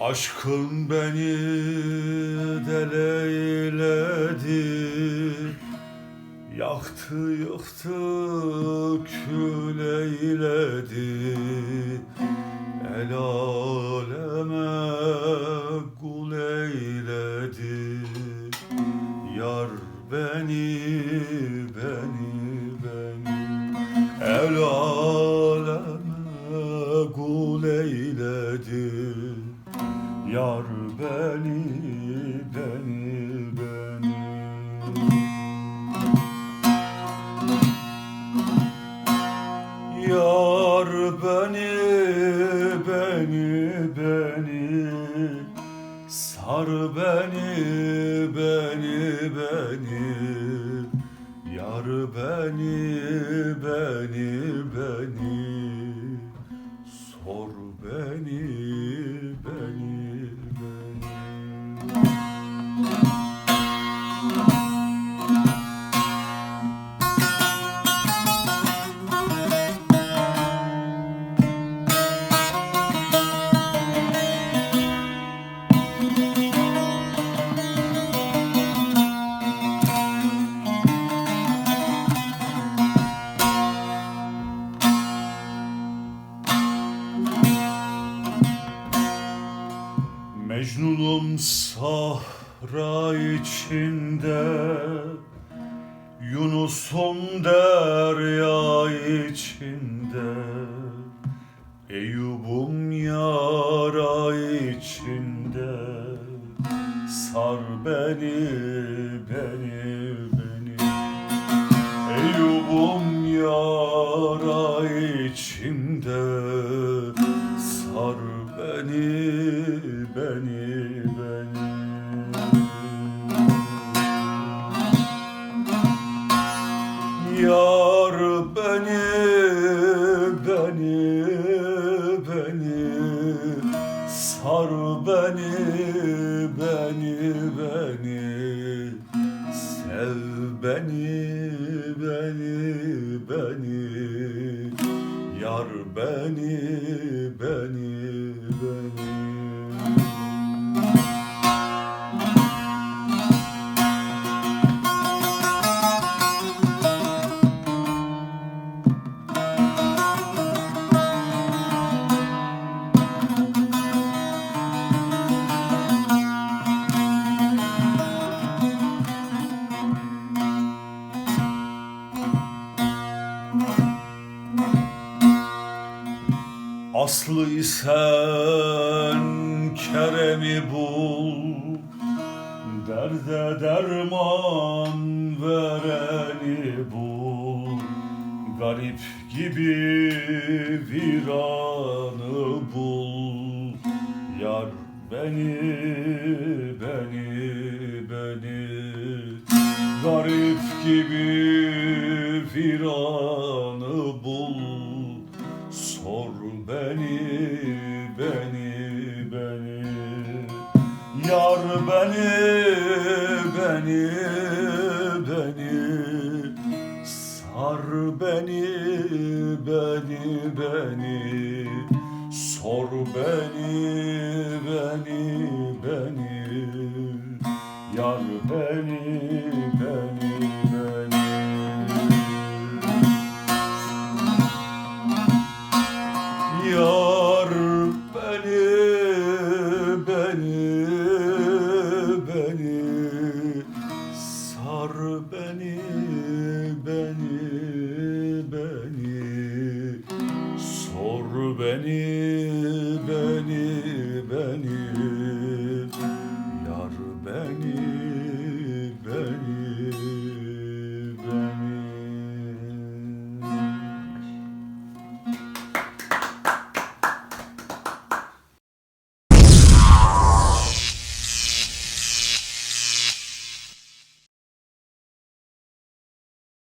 Aşkın beni deleyledi Yaktı yıktı kül eyledi. El aleme kul eyledi. Yar beni beni beni. El aleme Yar beni beni beni. Yar beni beni beni. Sar beni beni beni. Yar beni beni Mecnunum sahra içinde Yunus'um derya içinde Eyüp'üm yara içinde. Sar beni, beni, beni. Eyüp'üm yara içinde beni Sar beni, beni, beni Sev beni, beni, beni Yar beni, beni, Aslı isen Kerem'i bul Derde derman vereni bul. Garip gibi viranı bul Yar beni, beni, beni. Garip gibi viranı bul Sor beni, beni, beni. Yar beni, beni, beni. Sar beni, beni, beni. Sor beni, beni, beni. Yar beni, beni, Sar beni, beni, beni. Sor beni